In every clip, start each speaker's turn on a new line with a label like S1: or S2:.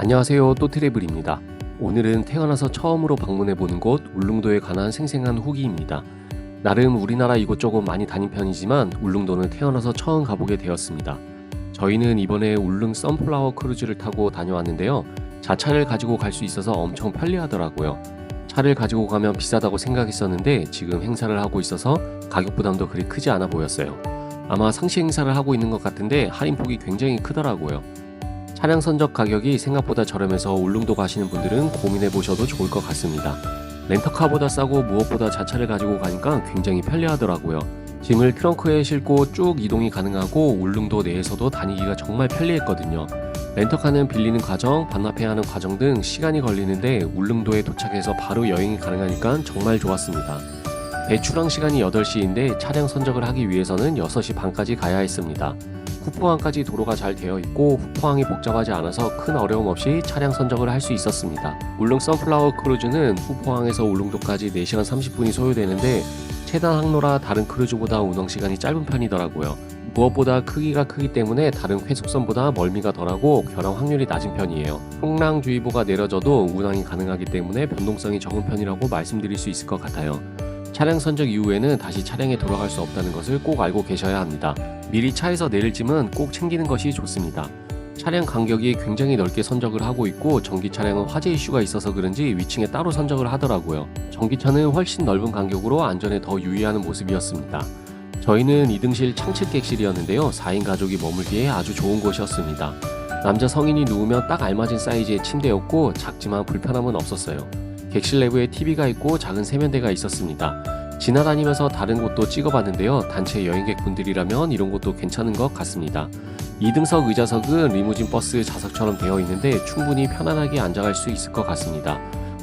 S1: 안녕하세요. 또트래블입니다. 오늘은 태어나서 처음으로 방문해보는 곳 울릉도에 관한 생생한 후기입니다. 나름 우리나라 이곳저곳 많이 다닌 편이지만 울릉도는 태어나서 처음 가보게 되었습니다. 저희는 이번에 울릉 선플라워 크루즈를 타고 다녀왔는데요. 자차를 가지고 갈 수 있어서 엄청 편리하더라고요. 차를 가지고 가면 비싸다고 생각했었는데 지금 행사를 하고 있어서 가격 부담도 그리 크지 않아 보였어요. 아마 상시 행사를 하고 있는 것 같은데 할인폭이 굉장히 크더라고요 차량 선적 가격이 생각보다 저렴해서 울릉도 가시는 분들은 고민해 보셔도 좋을 것 같습니다. 렌터카보다 싸고 무엇보다 자차를 가지고 가니까 굉장히 편리하더라고요. 짐을 트렁크에 싣고 쭉 이동이 가능하고 울릉도 내에서도 다니기가 정말 편리했거든요. 렌터카는 빌리는 과정, 반납해야 하는 과정 등 시간이 걸리는데 울릉도에 도착해서 바로 여행이 가능하니까 정말 좋았습니다. 배출항 시간이 8시인데 차량 선적을 하기 위해서는 6시 반까지 가야 했습니다. 후포항까지 도로가 잘 되어 있고 후포항이 복잡하지 않아서 큰 어려움 없이 차량 선적을 할 수 있었습니다. 울릉 선플라워 크루즈는 후포항에서 울릉도까지 4시간 30분이 소요되는데 최단 항로라 다른 크루즈보다 운행 시간이 짧은 편이더라고요. 무엇보다 크기가 크기 때문에 다른 회속선보다 멀미가 덜하고 결항 확률이 낮은 편이에요. 풍랑주의보가 내려져도 운항이 가능하기 때문에 변동성이 적은 편이라고 말씀드릴 수 있을 것 같아요. 차량 선적 이후에는 다시 차량에 돌아갈 수 없다는 것을 꼭 알고 계셔야 합니다. 미리 차에서 내릴 짐은 꼭 챙기는 것이 좋습니다. 차량 간격이 굉장히 넓게 선적을 하고 있고 전기 차량은 화재 이슈가 있어서 그런지 위층에 따로 선적을 하더라고요. 전기차는 훨씬 넓은 간격으로 안전에 더 유의하는 모습이었습니다. 저희는 2등실 창측 객실이었는데요. 4인 가족이 머물기에 아주 좋은 곳이었습니다. 남자 성인이 누우면 딱 알맞은 사이즈의 침대였고 작지만 불편함은 없었어요. 객실 내부에 TV가 있고 작은 세면대가 있었습니다. 지나다니면서 다른 곳도 찍어봤는데요. 단체 여행객분들이라면 이런 곳도 괜찮은 것 같습니다. 2등석 의자석은 리무진 버스 좌석처럼 되어 있는데 충분히 편안하게 앉아갈 수 있을 것 같습니다.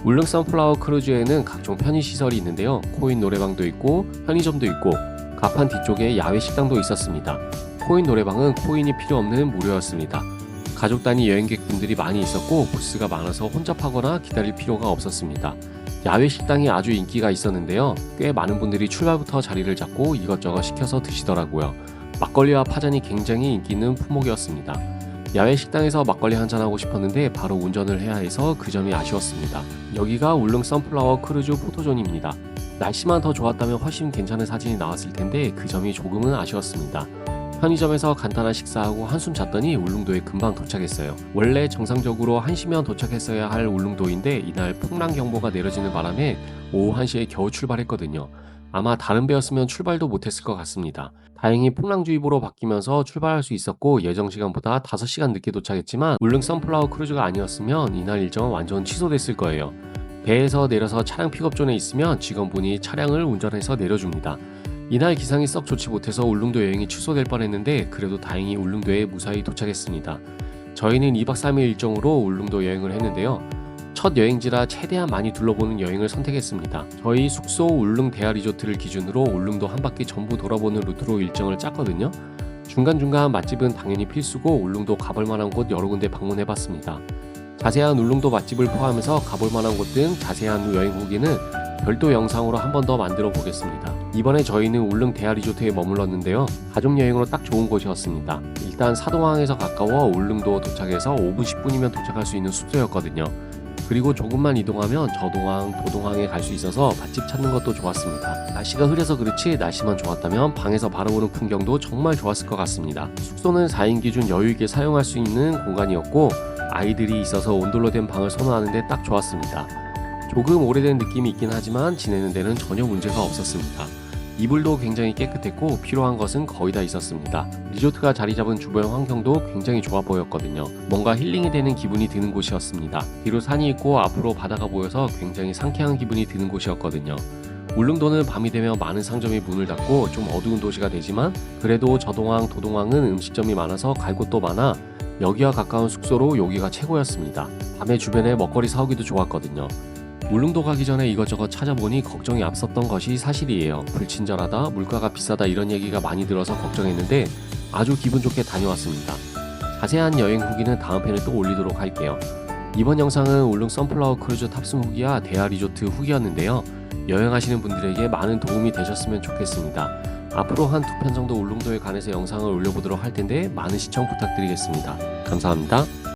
S1: 울릉 선플라워 크루즈에는 각종 편의시설이 있는데요. 코인 노래방도 있고 편의점도 있고 가판 뒤쪽에 야외 식당도 있었습니다. 코인 노래방은 코인이 필요 없는 무료였습니다. 가족 단위 여행객분들이 많이 있었고 부스가 많아서 혼잡하거나 기다릴 필요가 없었습니다. 야외 식당이 아주 인기가 있었는데요. 꽤 많은 분들이 출발부터 자리를 잡고 이것저것 시켜서 드시더라고요. 막걸리와 파전이 굉장히 인기 있는 품목이었습니다. 야외 식당에서 막걸리 한잔하고 싶었는데 바로 운전을 해야 해서 그 점이 아쉬웠습니다. 여기가 울릉 선플라워 크루즈 포토존입니다. 날씨만 더 좋았다면 훨씬 괜찮은 사진이 나왔을 텐데 그 점이 조금은 아쉬웠습니다. 편의점에서 간단한 식사하고 한숨 잤더니 울릉도에 금방 도착했어요. 원래 정상적으로 1시면 도착했어야 할 울릉도인데 이날 풍랑 경보가 내려지는 바람에 오후 1시에 겨우 출발했거든요. 아마 다른 배였으면 출발도 못했을 것 같습니다. 다행히 풍랑주의보로 바뀌면서 출발할 수 있었고 예정 시간보다 5시간 늦게 도착했지만 울릉 선플라워 크루즈가 아니었으면 이날 일정은 완전 취소됐을 거예요. 배에서 내려서 차량 픽업존에 있으면 직원분이 차량을 운전해서 내려줍니다. 이날 기상이 썩 좋지 못해서 울릉도 여행이 취소될 뻔했는데 그래도 다행히 울릉도에 무사히 도착했습니다. 저희는 2박 3일 일정으로 울릉도 여행을 했는데요. 첫 여행지라 최대한 많이 둘러보는 여행을 선택했습니다. 저희 숙소 울릉 대하 리조트를 기준으로 울릉도 한 바퀴 전부 돌아보는 루트로 일정을 짰거든요. 중간중간 맛집은 당연히 필수고 울릉도 가볼 만한 곳 여러 군데 방문해 봤습니다. 자세한 울릉도 맛집을 포함해서 가볼 만한 곳 등 자세한 여행 후기는 별도 영상으로 한 번 더 만들어 보겠습니다. 이번에 저희는 울릉 대하 리조트에 머물렀는데요. 가족 여행으로 딱 좋은 곳이었습니다. 일단 사동항에서 가까워 울릉도 도착해서 5분 10분이면 도착할 수 있는 숙소였거든요. 그리고 조금만 이동하면 저동항, 도동항에 갈 수 있어서 맛집 찾는 것도 좋았습니다. 날씨가 흐려서 그렇지 날씨만 좋았다면 방에서 바라보는 풍경도 정말 좋았을 것 같습니다. 숙소는 4인 기준 여유있게 사용할 수 있는 공간이었고 아이들이 있어서 온돌로 된 방을 선호하는데 딱 좋았습니다. 조금 오래된 느낌이 있긴 하지만 지내는 데는 전혀 문제가 없었습니다. 이불도 굉장히 깨끗했고 필요한 것은 거의 다 있었습니다. 리조트가 자리 잡은 주변 환경도 굉장히 좋아 보였거든요. 뭔가 힐링이 되는 기분이 드는 곳이었습니다. 뒤로 산이 있고 앞으로 바다가 보여서 굉장히 상쾌한 기분이 드는 곳이었거든요. 울릉도는 밤이 되면 많은 상점이 문을 닫고 좀 어두운 도시가 되지만 그래도 저동항, 도동항은 음식점이 많아서 갈 곳도 많아 여기와 가까운 숙소로 여기가 최고였습니다. 밤에 주변에 먹거리 사오기도 좋았거든요. 울릉도 가기 전에 이것저것 찾아보니 걱정이 앞섰던 것이 사실이에요. 불친절하다, 물가가 비싸다 이런 얘기가 많이 들어서 걱정했는데 아주 기분 좋게 다녀왔습니다. 자세한 여행 후기는 다음 편에 또 올리도록 할게요. 이번 영상은 울릉 선플라워 크루즈 탑승 후기와 대하 리조트 후기였는데요. 여행하시는 분들에게 많은 도움이 되셨으면 좋겠습니다. 앞으로 한 두 편 정도 울릉도에 관해서 영상을 올려보도록 할 텐데 많은 시청 부탁드리겠습니다. 감사합니다.